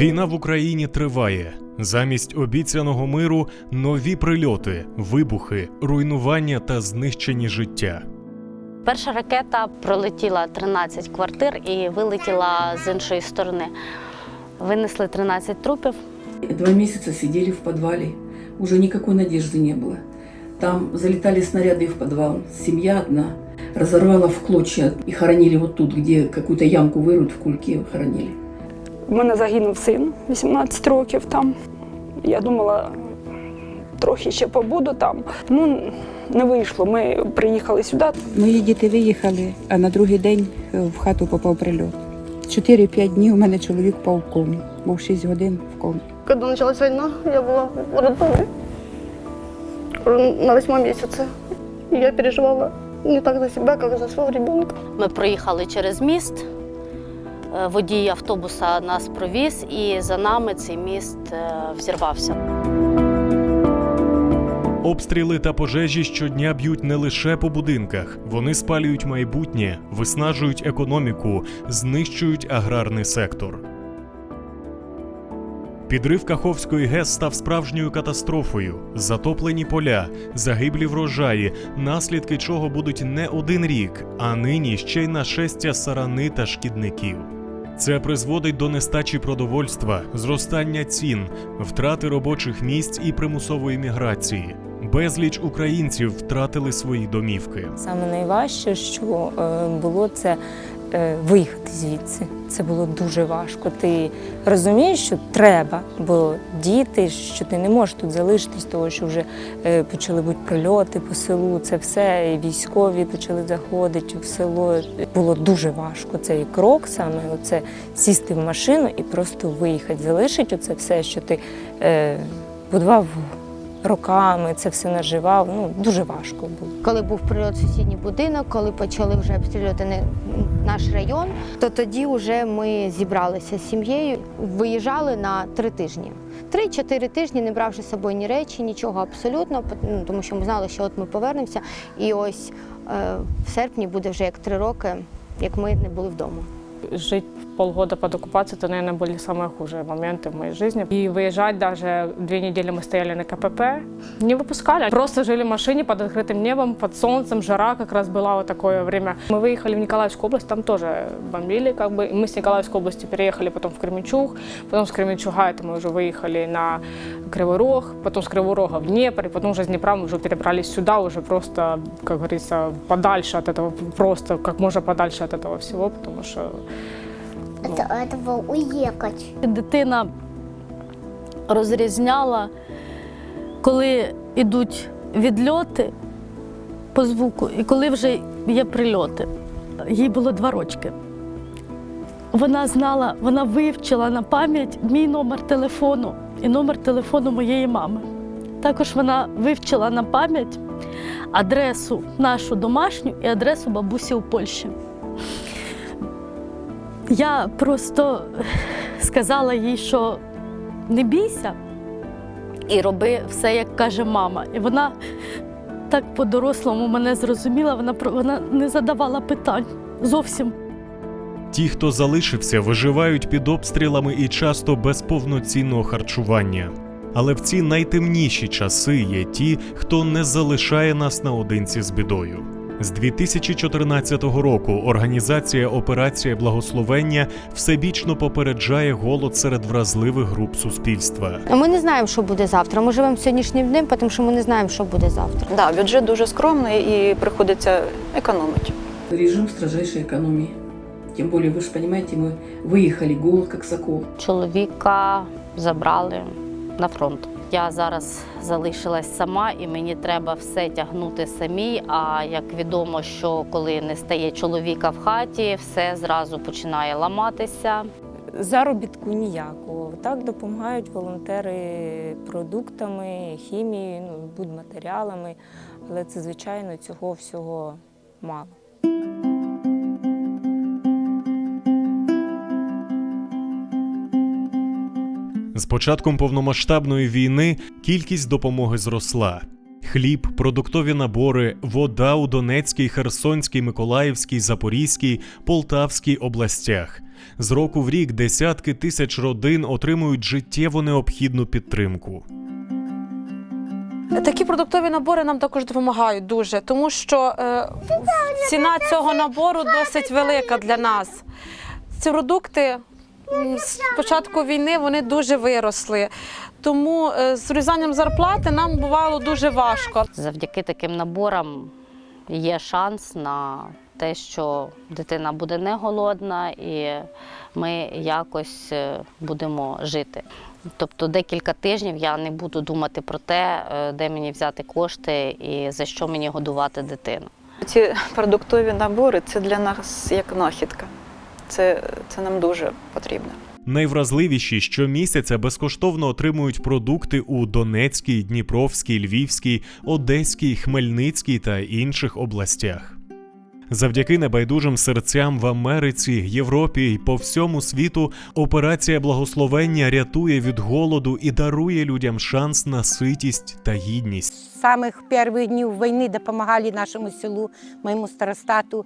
Війна в Україні триває. Замість обіцяного миру нові прильоти, вибухи, руйнування та знищені життя. Перша ракета пролетіла 13 квартир і вилетіла з іншої сторони. Винесли 13 трупів. Два месяца сидели в подвале, уже никакой надежды не было. Там залетали снаряды в подвал. Семья одна разорвала в клочья и хоронили вот тут, где какую-то ямку выруют в кульке, хоронили. У мене загинув син 18 років там. Я думала, трохи ще побуду там. Ну, не вийшло. Ми приїхали сюди. Мої діти виїхали, а на другий день е, в хату попав прильот. 4-5 днів у мене чоловік впав в кому. Був 6 годин в комі. Когда началась война, я была в роддоме на восьмом месяце. И я переживала не так за себя, как за своего ребенка. Ми проїхали через міст. Е, Водій автобуса нас провіз, і за нами цей міст е, взірвався. Обстріли та пожежі щодня б'ють не лише по будинках, вони спалюють майбутнє, виснажують економіку, знищують аграрний сектор. Підрив Каховської ГЕС став справжньою катастрофою. Затоплені поля, загиблі врожаї, наслідки чого будуть не один рік, а нині ще й нашестя сарани та шкідників. Це призводить до нестачі продовольства, зростання цін, втрати робочих місць і примусової міграції. Безліч українців втратили свої домівки. Саме найважче, що е, було це виїхати звідси. Це було дуже важко. Ти розумієш, що треба, бо діти, що ти не можеш тут залишитись, тому що вже е, почали бути прильоти по селу. Це все і військові почали заходити в село. Було дуже важко цей крок, саме оце сісти в машину і просто виїхати, залишити оце все, що ти е, будував роками, це все наживав. Ну дуже важко було. Коли був прильот в сусідній будинок, коли почали вже обстрілювати не- наш район, то тоді вже ми зібралися з сім'єю, виїжджали на три тижні. Три-чотири тижні, не бравши з собою ні речі, нічого абсолютно, ну, тому що ми знали, що от ми повернемося. І ось е, в серпні буде вже як три роки, як ми не були вдома. жить полгода под оккупацией, это, наверное, были самые хужие моменты в моей жизни. И выезжать даже две недели мы стояли на КПП, не выпускали. Просто жили в машине под открытым небом, под солнцем, жара как раз была вот такое время. Мы выехали в Николаевскую область, там тоже бомбили как бы. И мы с Николаевской области переехали потом в Кременчуг, потом с Кременчуга это мы уже выехали на Кривой Рог, потом с Кривого Рога в Днепр, и потом уже с Днепра мы уже перебрались сюда, уже просто, как говорится, подальше от этого, просто как можно подальше от этого всего, потому что Этого уїхати. Дитина розрізняла, коли йдуть відльоти по звуку, і коли вже є прильоти. Їй було два рочки. Вона знала, вона вивчила на пам'ять мій номер телефону і номер телефону моєї мами. Також вона вивчила на пам'ять адресу нашу домашню і адресу бабусі у Польщі. Я просто сказала їй, що не бійся і роби все, як каже мама. І вона так по-дорослому мене зрозуміла, вона, вона не задавала питань зовсім. Ті, хто залишився, виживають під обстрілами і часто без повноцінного харчування. Але в ці найтемніші часи є ті, хто не залишає нас наодинці з бідою. З 2014 року організація Операція Благословення всебічно попереджає голод серед вразливих груп суспільства. Ми не знаємо, що буде завтра. Ми живемо сьогоднішнім днем, тому що ми не знаємо, що буде завтра. Да, бюджет дуже скромний і приходиться економити. Режим строжайшей экономии. Тем более, вы же понимаете, мы выехали гол, как сокол. Чоловіка забрали на фронт. Я зараз залишилась сама, і мені треба все тягнути самій. А як відомо, що коли не стає чоловіка в хаті, все зразу починає ламатися. Заробітку ніякого. Так допомагають волонтери продуктами, хімією, ну, будматеріалами, але це, звичайно, цього всього мало. З початком повномасштабної війни кількість допомоги зросла. Хліб, продуктові набори, вода у Донецькій, Херсонській, Миколаївській, Запорізькій, Полтавській областях. З року в рік десятки тисяч родин отримують життєво необхідну підтримку. Такі продуктові набори нам також допомагають дуже, тому що е, ціна цього набору досить велика для нас. Ці продукти з початку війни вони дуже виросли. Тому е, з урізанням зарплати нам бувало дуже важко. Завдяки таким наборам є шанс на те, що дитина буде не голодна і ми якось е, будемо жити. Тобто декілька тижнів я не буду думати про те, е, де мені взяти кошти і за що мені годувати дитину. Ці продуктові набори це для нас як нахідка. Це, це нам дуже потрібно. Найвразливіші щомісяця безкоштовно отримують продукти у Донецькій, Дніпровській, Львівській, Одеській, Хмельницькій та інших областях. Завдяки небайдужим серцям в Америці, Європі й по всьому світу операція благословення рятує від голоду і дарує людям шанс на ситість та гідність. Самих перших днів війни допомагали нашому селу, моєму старостату,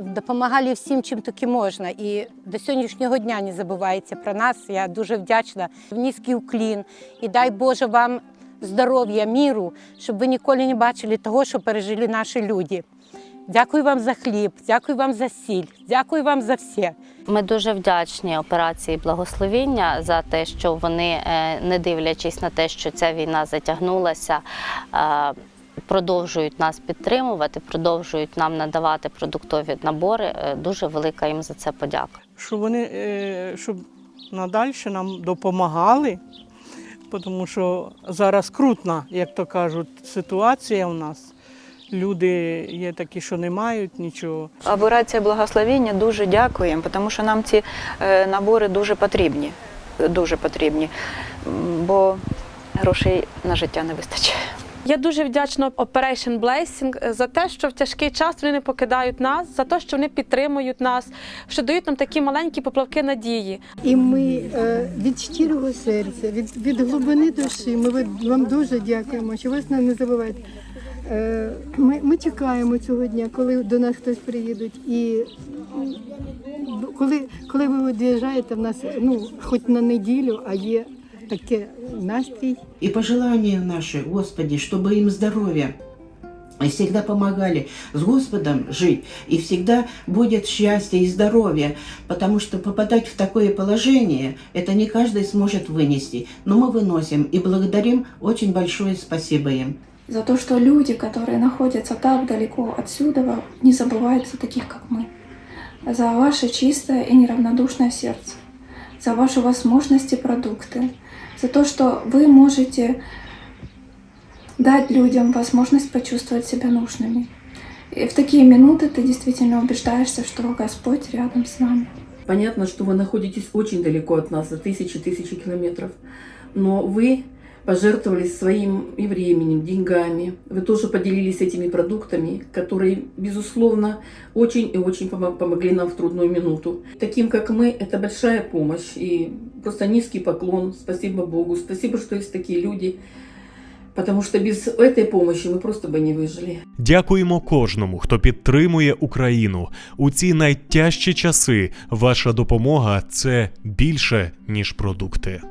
допомагали всім, чим тільки можна. І до сьогоднішнього дня не забувається про нас. Я дуже вдячна. Низький уклін. І дай Боже вам здоров'я, міру, щоб ви ніколи не бачили того, що пережили наші люди. Дякую вам за хліб, дякую вам за сіль, дякую вам за все. Ми дуже вдячні операції благословіння за те, що вони, е, не дивлячись на те, що ця війна затягнулася, е, продовжують нас підтримувати, продовжують нам надавати продуктові набори. Е, Дуже велика їм за це подяка. щоб вони щоб надалі нам допомагали, тому що зараз крутна, як то кажуть, ситуація у нас. Люди є такі, що не мають нічого. Операція благословення дуже дякуємо, тому що нам ці е, набори дуже потрібні. Дуже потрібні, бо грошей на життя не вистачає. Я дуже вдячна Operation Blessing за те, що в тяжкий час вони не покидають нас, за те, що вони підтримують нас, що дають нам такі маленькі поплавки надії. І ми е, від щирого серця, від, від глибини душі, ми вам дуже дякуємо, що ви нас не забуваєте. Е, Ми, ми чекаємо цього дня, коли до нас хтось приїде. І м, коли, коли ви від'їжджаєте в нас, ну, хоч на неділю, а є таке настрій. И пожелания наши, Господи, чтобы им здоровья, и всегда помогали с Господом жить, и всегда будет счастье и здоровье, потому что попадать в такое положение, это не каждый сможет вынести, но мы выносим и благодарим, очень большое спасибо им. За то, что люди, которые находятся так далеко отсюда, не забывают за таких, как мы. За ваше чистое и неравнодушное сердце. За ваши возможности продукты. За то, что вы можете дать людям возможность почувствовать себя нужными. И в такие минуты ты действительно убеждаешься, что Господь рядом с нами. Понятно, что вы находитесь очень далеко от нас, за тысячи-тысячи километров. Но вы пожертвовали своим и временем, деньгами. Вы тоже поделились этими продуктами, которые, безусловно, очень и очень помо- помогли нам в трудную минуту. Таким, как мы, это большая помощь. И просто низкий поклон. Спасибо Богу. Спасибо, что есть такие люди. Потому что без этой помощи мы просто бы не выжили. Дякуємо кожному, хто підтримує Україну у ці найтяжчі часи. Ваша допомога це більше ніж продукти.